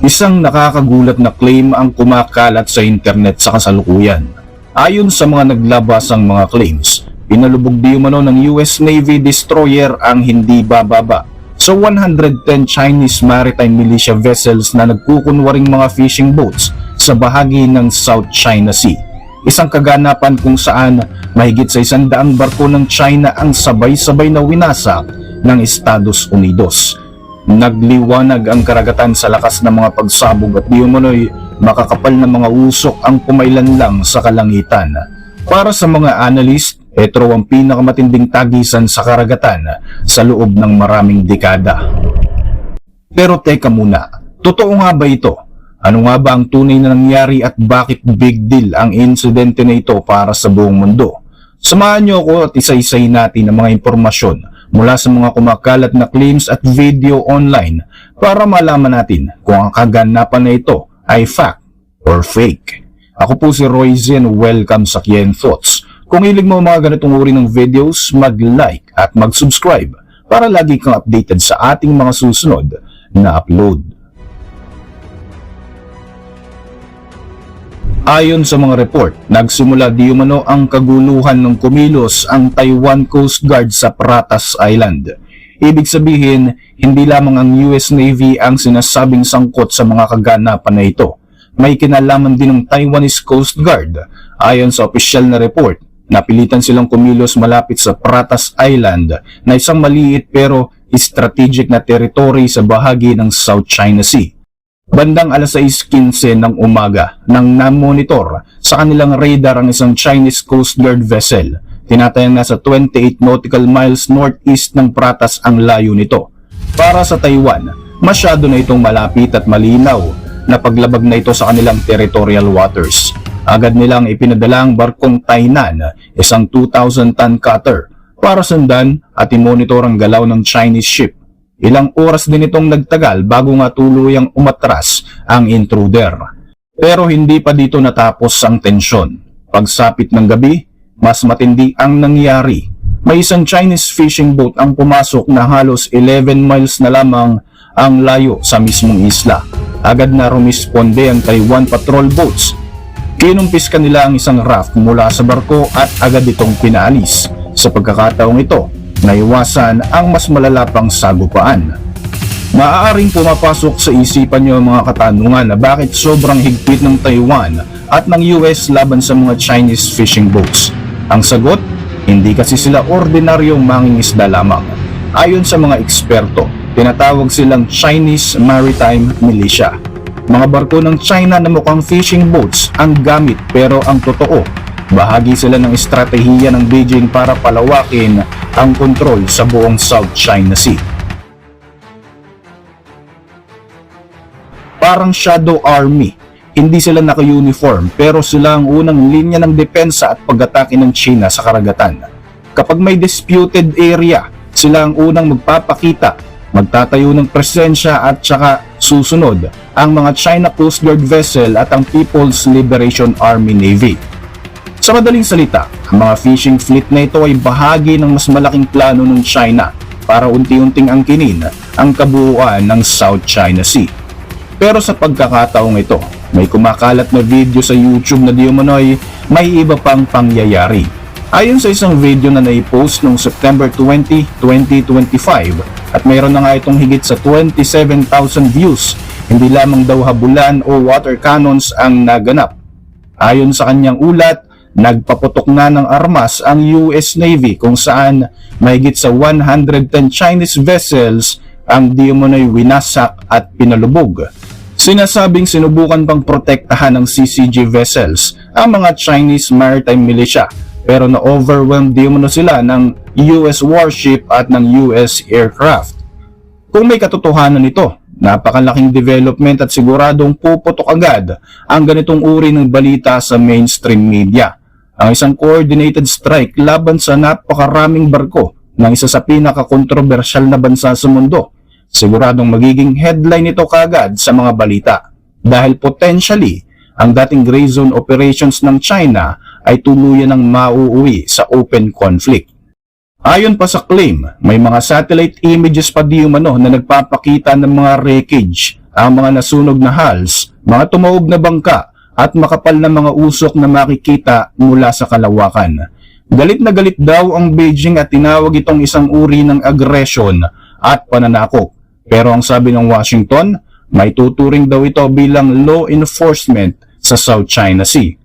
Isang nakakagulat na claim ang kumakalat sa internet sa kasalukuyan. Ayon sa mga naglabasang mga claims, pinalubog di umano ng US Navy destroyer ang hindi bababa sa 110 Chinese maritime militia vessels na nagkukunwaring mga fishing boats sa bahagi ng South China Sea. Isang kaganapan kung saan mahigit sa isang daang barko ng China ang sabay-sabay na winasak ng Estados Unidos. Nagliwanag ang karagatan sa lakas ng mga pagsabog at di makakapal na mga usok ang pumailan lang sa kalangitan. Para sa mga analyst, ito ang pinakamatinding tagisan sa karagatan sa loob ng maraming dekada. Pero teka muna, totoo nga ba ito? Ano nga ba ang tunay na nangyari at bakit big deal ang insidente na ito para sa buong mundo? Samahan niyo ako at isa-isay natin ang mga impormasyon mula sa mga kumakalat na claims at video online para malaman natin kung ang kaganapan na ito ay fact or fake. Ako po si Roy Zen, welcome sa Kien Thoughts. Kung hilig mo mga ganitong uri ng videos, mag-like at mag-subscribe para lagi kang updated sa ating mga susunod na upload. Ayon sa mga report, nagsimula di umano ang kaguluhan ng kumilos ang Taiwan Coast Guard sa Pratas Island. Ibig sabihin, hindi lamang ang US Navy ang sinasabing sangkot sa mga kaganapan na ito. May kinalaman din ng Taiwanese Coast Guard. Ayon sa opisyal na report, napilitan silang kumilos malapit sa Pratas Island na isang maliit pero strategic na territory sa bahagi ng South China Sea. Bandang alas 6.15 ng umaga nang namonitor sa kanilang radar ang isang Chinese Coast Guard vessel. Tinatayang nasa 28 nautical miles northeast ng Pratas ang layo nito. Para sa Taiwan, masyado na itong malapit at malinaw na paglabag na ito sa kanilang territorial waters. Agad nilang ipinadala ang barkong Tainan, isang 2,000 ton cutter, para sundan at imonitor ang galaw ng Chinese ship Ilang oras din itong nagtagal bago nga tuluyang umatras ang intruder. Pero hindi pa dito natapos ang tensyon. Pagsapit ng gabi, mas matindi ang nangyari. May isang Chinese fishing boat ang pumasok na halos 11 miles na lamang ang layo sa mismong isla. Agad na rumisponde ang Taiwan patrol boats. Kinumpis kanila ang isang raft mula sa barko at agad itong pinaalis. Sa pagkakataong ito, naiwasan ang mas malalapang sagupaan. Maaaring pumapasok sa isipan niyo ang mga katanungan na bakit sobrang higpit ng Taiwan at ng US laban sa mga Chinese fishing boats. Ang sagot, hindi kasi sila ordinaryong mangingisda lamang. Ayon sa mga eksperto, tinatawag silang Chinese Maritime Militia. Mga barko ng China na mukhang fishing boats ang gamit pero ang totoo Bahagi sila ng estratehiya ng Beijing para palawakin ang kontrol sa buong South China Sea. Parang shadow army, hindi sila naka-uniform pero sila ang unang linya ng depensa at pag-atake ng China sa karagatan. Kapag may disputed area, sila ang unang magpapakita, magtatayo ng presensya at saka susunod ang mga China Coast Guard vessel at ang People's Liberation Army Navy. Sa madaling salita, ang mga fishing fleet na ito ay bahagi ng mas malaking plano ng China para unti-unting angkinin ang kabuuan ng South China Sea. Pero sa pagkakataong ito, may kumakalat na video sa YouTube na di may iba pang pangyayari. Ayon sa isang video na naipost noong September 20, 2025 at mayroon na nga itong higit sa 27,000 views, hindi lamang daw habulan o water cannons ang naganap. Ayon sa kanyang ulat, nagpaputok na ng armas ang US Navy kung saan mahigit sa 110 Chinese vessels ang di umano'y winasak at pinalubog. Sinasabing sinubukan pang protektahan ng CCG vessels ang mga Chinese maritime militia pero na-overwhelmed di sila ng US warship at ng US aircraft. Kung may katotohanan nito, napakalaking development at siguradong puputok agad ang ganitong uri ng balita sa mainstream media. Ang isang coordinated strike laban sa napakaraming barko ng isa sa pinakakontrobersyal na bansa sa mundo. Siguradong magiging headline ito kagad sa mga balita dahil potentially ang dating gray zone operations ng China ay tuluyan ng mauuwi sa open conflict. Ayon pa sa claim, may mga satellite images pa di umano na nagpapakita ng mga wreckage, ang mga nasunog na hulls, mga tumawog na bangka, at makapal na mga usok na makikita mula sa kalawakan. Galit na galit daw ang Beijing at tinawag itong isang uri ng aggression at pananakop. Pero ang sabi ng Washington, may tuturing daw ito bilang law enforcement sa South China Sea.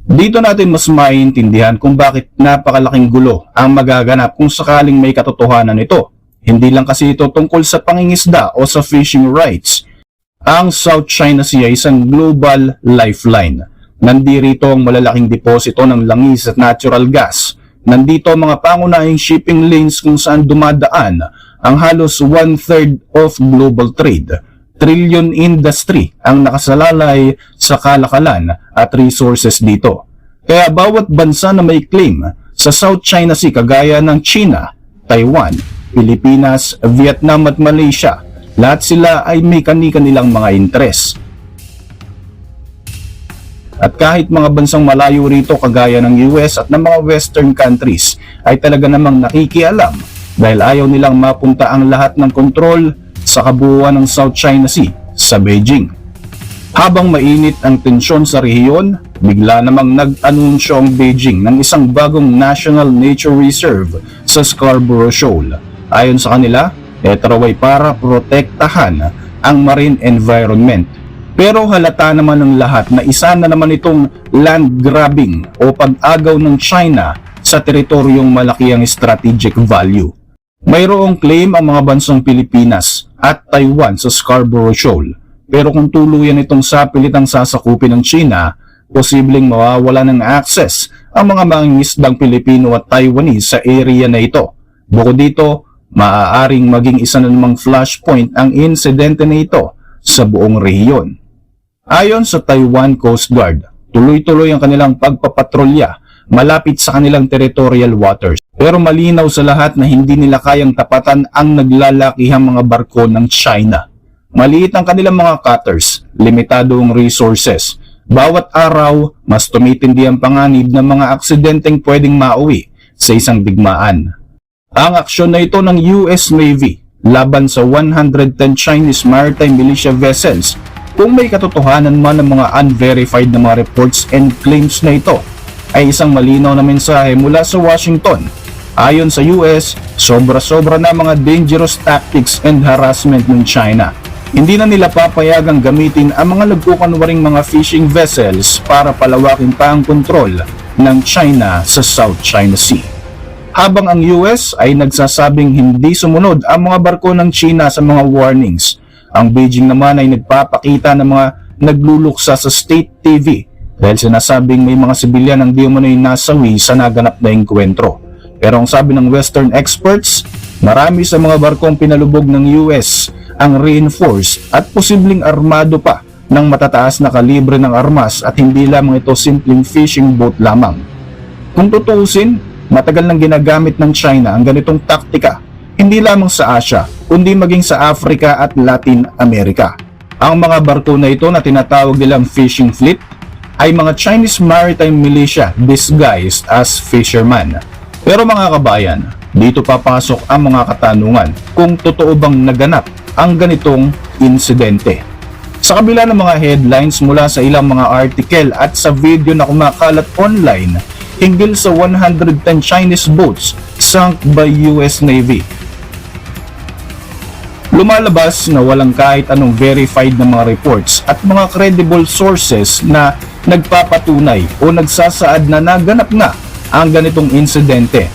Dito natin mas maintindihan kung bakit napakalaking gulo ang magaganap kung sakaling may katotohanan ito. Hindi lang kasi ito tungkol sa pangingisda o sa fishing rights. Ang South China Sea ay isang global lifeline. Nandirito ang malalaking deposito ng langis at natural gas. Nandito ang mga pangunahing shipping lanes kung saan dumadaan ang halos one-third of global trade trillion industry ang nakasalalay sa kalakalan at resources dito. Kaya bawat bansa na may claim sa South China Sea kagaya ng China, Taiwan, Pilipinas, Vietnam at Malaysia, lahat sila ay may kani-kanilang mga interes. At kahit mga bansang malayo rito kagaya ng US at ng mga western countries ay talaga namang nakikialam dahil ayaw nilang mapunta ang lahat ng kontrol sa kabuuan ng South China Sea sa Beijing. Habang mainit ang tensyon sa rehiyon, bigla namang nag-anunsyo ang Beijing ng isang bagong National Nature Reserve sa Scarborough Shoal. Ayon sa kanila, ito raw ay para protektahan ang marine environment. Pero halata naman ng lahat na isa na naman itong land grabbing o pag-agaw ng China sa teritoryong malaki ang strategic value. Mayroong claim ang mga bansang Pilipinas at Taiwan sa Scarborough Shoal. Pero kung tuluyan itong sapilit ang sasakupin ng China, posibleng mawawala ng access ang mga mangingisdang Pilipino at Taiwanese sa area na ito. Bukod dito, maaaring maging isa na namang flashpoint ang insidente na ito sa buong rehiyon. Ayon sa Taiwan Coast Guard, tuloy-tuloy ang kanilang pagpapatrolya malapit sa kanilang territorial waters. Pero malinaw sa lahat na hindi nila kayang tapatan ang naglalakihang mga barko ng China. Maliit ang kanilang mga cutters, limitado ang resources. Bawat araw, mas tumitindi ang panganib ng mga aksidenteng pwedeng mauwi sa isang digmaan. Ang aksyon na ito ng US Navy laban sa 110 Chinese maritime militia vessels kung may katotohanan man ng mga unverified na mga reports and claims na ito ay isang malinaw na mensahe mula sa Washington. Ayon sa US, sobra-sobra na mga dangerous tactics and harassment ng China. Hindi na nila papayagang gamitin ang mga nagkukunwaring mga fishing vessels para palawakin pa ang kontrol ng China sa South China Sea. Habang ang US ay nagsasabing hindi sumunod ang mga barko ng China sa mga warnings, ang Beijing naman ay nagpapakita ng mga nagluluksa sa state TV dahil sinasabing may mga sibilyan ang di umano'y nasawi sa naganap na engkwentro. Pero ang sabi ng Western experts, marami sa mga barkong pinalubog ng US ang reinforced at posibleng armado pa ng matataas na kalibre ng armas at hindi lamang ito simpleng fishing boat lamang. Kung tutuusin, matagal nang ginagamit ng China ang ganitong taktika, hindi lamang sa Asia, kundi maging sa Africa at Latin America. Ang mga barko na ito na tinatawag nilang fishing fleet ay mga Chinese maritime militia disguised as fishermen. Pero mga kabayan, dito papasok ang mga katanungan kung totoo bang naganap ang ganitong insidente. Sa kabila ng mga headlines mula sa ilang mga article at sa video na kumakalat online hinggil sa 110 Chinese boats sunk by US Navy. Lumalabas na walang kahit anong verified na mga reports at mga credible sources na nagpapatunay o nagsasaad na naganap nga ang ganitong insidente.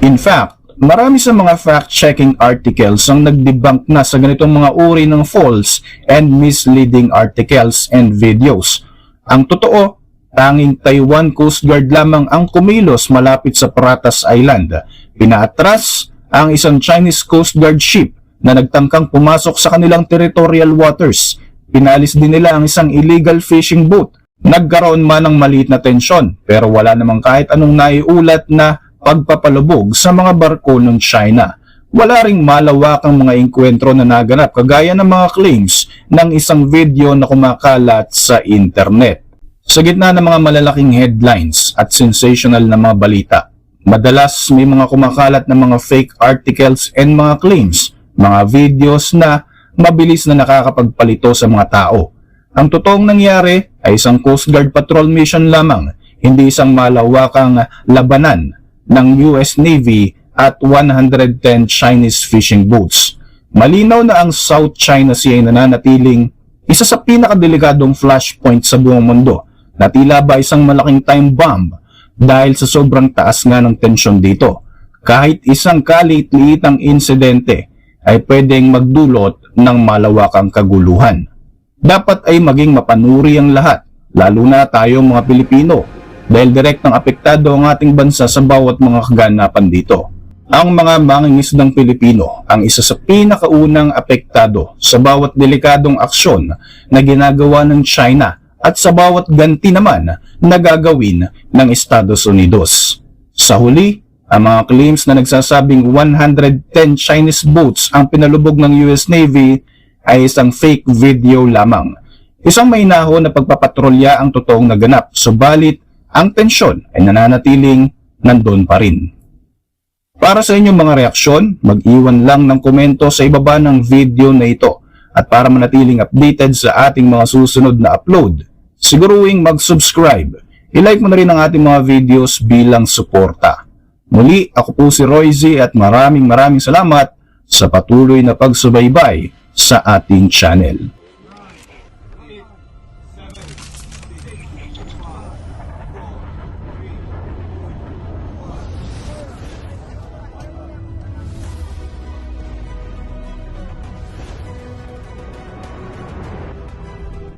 In fact, marami sa mga fact-checking articles ang nagdebunk na sa ganitong mga uri ng false and misleading articles and videos. Ang totoo, tanging Taiwan Coast Guard lamang ang kumilos malapit sa Pratas Island. Pinaatras ang isang Chinese Coast Guard ship na nagtangkang pumasok sa kanilang territorial waters. Pinalis din nila ang isang illegal fishing boat. Nagkaroon man ng maliit na tensyon pero wala namang kahit anong naiulat na pagpapalubog sa mga barko ng China. Wala ring malawakang mga inkwentro na naganap kagaya ng mga claims ng isang video na kumakalat sa internet. Sa gitna ng mga malalaking headlines at sensational na mga balita, madalas may mga kumakalat na mga fake articles and mga claims, mga videos na mabilis na nakakapagpalito sa mga tao. Ang totoong nangyari ay isang Coast Guard patrol mission lamang, hindi isang malawakang labanan ng US Navy at 110 Chinese fishing boats. Malinaw na ang South China Sea ay nananatiling isa sa pinakadelikadong flashpoint sa buong mundo na tila ba isang malaking time bomb dahil sa sobrang taas nga ng tensyon dito. Kahit isang kalit-liitang insidente ay pwedeng magdulot ng malawakang kaguluhan. Dapat ay maging mapanuri ang lahat, lalo na tayong mga Pilipino, dahil direktang apektado ang ating bansa sa bawat mga kaganapan dito. Ang mga mangingisdang Pilipino ang isa sa pinakaunang apektado sa bawat delikadong aksyon na ginagawa ng China at sa bawat ganti naman na gagawin ng Estados Unidos. Sa huli, ang mga claims na nagsasabing 110 Chinese boats ang pinalubog ng US Navy ay isang fake video lamang. Isang mainaho na pagpapatrolya ang totoong naganap, subalit ang tensyon ay nananatiling nandun pa rin. Para sa inyong mga reaksyon, mag-iwan lang ng komento sa ibaba ng video na ito. At para manatiling updated sa ating mga susunod na upload, siguruing mag-subscribe. I-like mo na rin ang ating mga videos bilang suporta. Muli, ako po si Royzy at maraming maraming salamat sa patuloy na pagsubaybay sa ating channel.